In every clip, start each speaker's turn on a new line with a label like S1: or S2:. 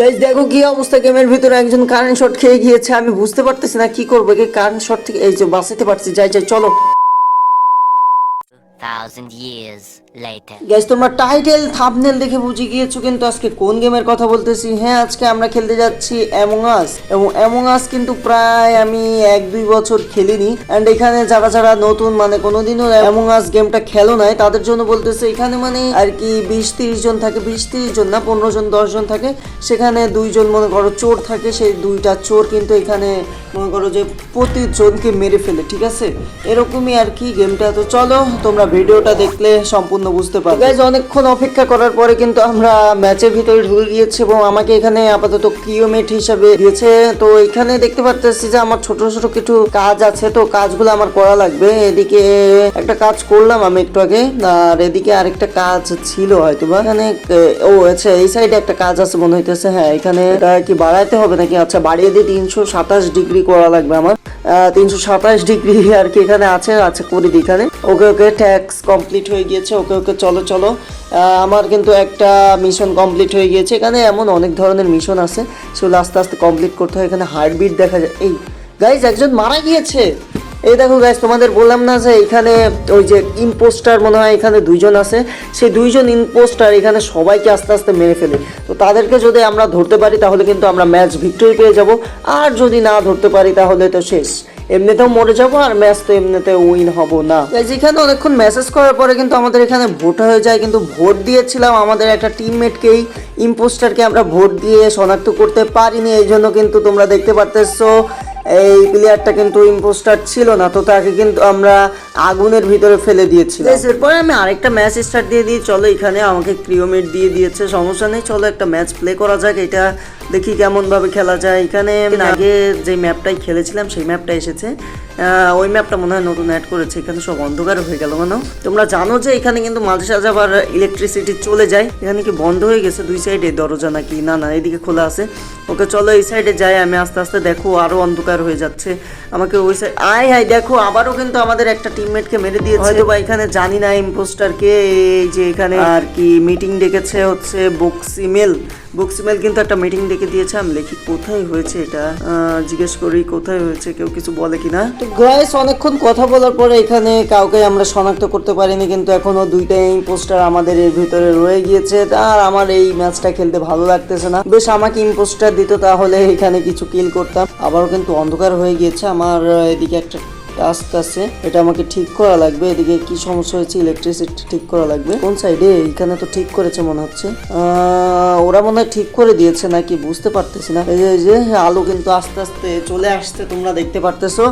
S1: Guys দেখো কি অবস্থা গেমের ভিতরে। একজন কারেন্ট শট খেয়ে গিয়েছে। আমি বুঝতে পারতেছি না কি করব। কি কারেন্ট শট থেকে এই যে বাঁচাতে পারছি। যাই যাই, চলো।
S2: Thousand years.
S1: গ্যাস তোমরা টাইটেল থাম্বনেল দেখে বুঝে গিয়েছো কিন্তু আজকে কোন গেমের কথা বলতেছি? হ্যাঁ আজকে আমরা খেলতে যাচ্ছি অ্যামং আস এবং অ্যামং আস কিন্তু প্রায় আমি এক, দুই বছর খেলিনি। অ্যান্ড এখানে যারা যারা নতুন মানে কোনোদিনও অ্যামং আস গেমটা খেলো নাই, তাদের জন্য বলতেছে এখানে মানে আর কি বিশ, তিরিশ জন থাকে, বিশ, তিরিশ জন না, পনেরো জন, দশ জন থাকে। সেখানে দুইজন মনে করো চোর থাকে, সেই দুইটা চোর কিন্তু এখানে মনে করো যে প্রতিজনকে মেরে ফেলে, ঠিক আছে? এরকমই আর কি গেমটা তো চলো, তোমরা ভিডিওটা দেখলে সম্পূর্ণ বুঝতে পারবে গাইজ অনেকক্ষণ অপেক্ষা করার পরে কিন্তু আমরা ম্যাচের ভিতরে ঢুকে গিয়েছি এবং আমাকে এখানে আপাতত কিওমেট হিসাবে দিয়েছে। তো এখানে দেখতে পারতেছি যে আমার ছোট ছোট কিছু কাজ আছে, তো কাজগুলো আমার করা লাগবে। এদিকে একটা কাজ করলাম আমি একটু আগে, আর এদিকে আরেকটা কাজ ছিল হয়তো বা এখানে ও আচ্ছা এই সাইডে একটা কাজ আছে মনে হইতেছে হ্যাঁ এখানে এটা কি বাড়াইতে হবে নাকি? আচ্ছা বাড়িয়ে দিয়ে তিনশো সাতাশ ডিগ্রি করা লাগবে আমার। তিনশো সাতাশ ডিগ্রি আর কি এখানে আছে আচ্ছা করে দিই এখানে। ওকে ওকে ট্যাক্স কমপ্লিট হয়ে গিয়েছে, ওকে ওকে চলো চলো। আমার কিন্তু একটা মিশন কমপ্লিট হয়ে গিয়েছে। এখানে এমন অনেক ধরনের মিশন আছে। সেগুলো আস্তে আস্তে কমপ্লিট করতে হয়। এখানে হার্টবিট দেখা যায়। এই গাইজ একজন মারা গিয়েছে। এই দেখো গাইজ তোমাদের বললাম না যে এখানে ওই যে ইম্পোস্টার মনে হয় এখানে দুইজন আছে। সেই দুইজন ইম্পোস্টার এখানে সবাইকে আস্তে আস্তে মেরে ফেলে। তো তাদেরকে যদি আমরা ধরতে পারি, তাহলে কিন্তু আমরা ম্যাচ ভিক্টোরি পেয়ে যাব। আর যদি না ধরতে পারি, তাহলে তো শেষ। এমনিতেও মরে যাব আর ম্যাচ তো এমনিতে উইন হব না। এখানে অনেকক্ষণ মেসেজ করার পরে কিন্তু আমাদের এখানে ভোট হয়ে যায় কিন্তু ভোট দিয়েছিলাম আমাদের একটা টিমমেটকেই ইম্পোস্টারকে আমরা ভোট দিয়ে শনাক্ত করতে পারিনি এই জন্য কিন্তু তোমরা দেখতে পারতেছো এই প্লেয়ারটা কিন্তু ইম্পোস্টার ছিল না তো তাকে কিন্তু আমরা আগুনের ভিতরে ফেলে Guys, এরপরে আমি আরেকটা ম্যাচ স্টার্ট দিয়ে দিই চলো এখানে আমাকে ক্রিওমেট দিয়ে দিয়েছে সমস্যা নেই চলো একটা ম্যাচ প্লে করা যাক এটা দেখি কেমন ভাবে খেলা যায়। এখানে আগে যে ম্যাপটাই খেলেছিলাম সেই ম্যাপটা এসেছে। ওই ম্যাপটা মনে হয় নতুন অ্যাড করেছে। এখানে সব অন্ধকার হয়ে গেল মানে তোমরা জানো যে এখানে কিন্তু মাঝে সাঝে আবার ইলেকট্রিসিটি চলে যায়। এখানে কি বন্ধ হয়ে গেছে দুই সাইডে দরজা নাকি? না না এদিকে খোলা আছে। ওকে চলো এই সাইডে যাই। আমি আস্তে আস্তে দেখো আরও অন্ধকার হয়ে যাচ্ছে। আমাকে ওই সাইড আয় হাই দেখো আবারও কিন্তু আমাদের একটা টিমমেটকে মেরে দিয়েছে। হয়তো বা এখানে জানি না ইম্পোস্টারকে এই যে এখানে আর কি মিটিং ডেকেছে হচ্ছে বক্সিমেল। বক্সিমেল কিন্তু একটা মিটিং ডেকে দিয়েছে। আমি লিখি কোথায় হয়েছে এটা। জিজ্ঞেস করি, কোথায় হয়েছে? কেউ কিছু বলে কিনা? তো গাইস অনেকক্ষণ কথা বলার পরে এখানে কাউকে আমরা শনাক্ত করতে পারিনি, কিন্তু এখনও দুইটা ইম্পোস্টার আমাদের এর ভিতরে রয়ে গিয়েছে। আর আমার এই ম্যাচটা খেলতে ভালো লাগতেছে না। বেশ, আমাকে ইম্পোস্টার দিত, তাহলে এখানে কিছু কিল করতাম। আবারও কিন্তু অন্ধকার হয়ে গিয়েছে। আমার এদিকে একটা টাস্ক আস্তে এটা আমাকে ঠিক করা লাগবে। এদিকে কি সমস্যা হয়েছে? ইলেকট্রিসিটি ঠিক করা লাগবে। কোন সাইডে এইখানে তো ঠিক করেছে মনে হচ্ছে। ওরা মনে হয় ঠিক করে দিয়েছে নাকি? বুঝতে পারতেছি না। এই যে, আলো কিন্তু আস্তে আস্তে চলে আসছে, তোমরা দেখতে পারতেছো।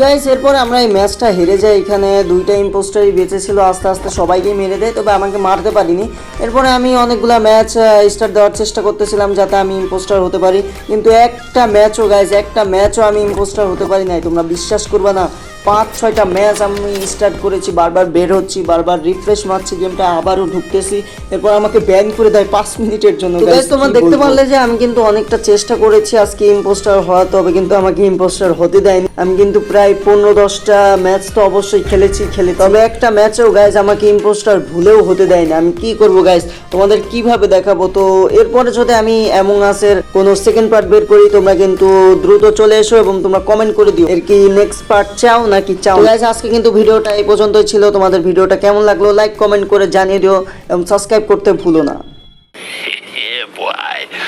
S1: গাইস এরপর আমরা এই ম্যাচটা হেরে যাই। এখানে দুইটা ইম্পোস্টারই বেঁচে ছিল আস্তে আস্তে সবাইকে মেরে দেয়, তবে আমাকে মারতে পারিনি। এরপরে আমি অনেকগুলা ম্যাচ স্টার্ট দেওয়ার চেষ্টা করতেছিলাম যাতে আমি ইম্পোস্টার হতে পারি। কিন্তু একটা ম্যাচও গাইস একটা ম্যাচও আমি ইম্পোস্টার হতে পারি নাই। তোমরা বিশ্বাস করবে না। পাঁচ ছয়টা ম্যাচ আমি স্টার্ট করেছি বারবার বের হচ্ছি বারবার রিফ্রেশ মারছি গেমটা আবারও ঢুকতেছি। এরপর আমাকে ব্যান করে দেয় পাঁচ মিনিটের জন্য তোমরা দেখতে পারলে যে আমি কিন্তু অনেকটা চেষ্টা করেছি আজকে ইম্পোস্টার হওয়া তবে কিন্তু আমাকে ইম্পোস্টার হতে দেয়নি। আমি কিন্তু প্রায় পনেরো দশটা ম্যাচ তো অবশ্যই খেলেছি খেলে তবে একটা ম্যাচেও গাইজ আমাকে ইম্পোস্টার ভুলেও হতে দেয়নি। আমি কি করব গাইজ তোমাদের কীভাবে দেখাবো? তো এরপরে যদি আমি অ্যামং আসের কোনো সেকেন্ড পার্ট বের করি তোমরা কিন্তু দ্রুত চলে এসো এবং তোমরা কমেন্ট করে দিও। এর কি নেক্সট পার্ট চাও নাকি চাও? গাইস আজকে কিন্তু ভিডিওটা এই পর্যন্তই ছিল। তোমাদের ভিডিওটা কেমন লাগল? লাইক কমেন্ট করে জানিয়ে দিও এবং সাবস্ক্রাইব করতে ভুলো না।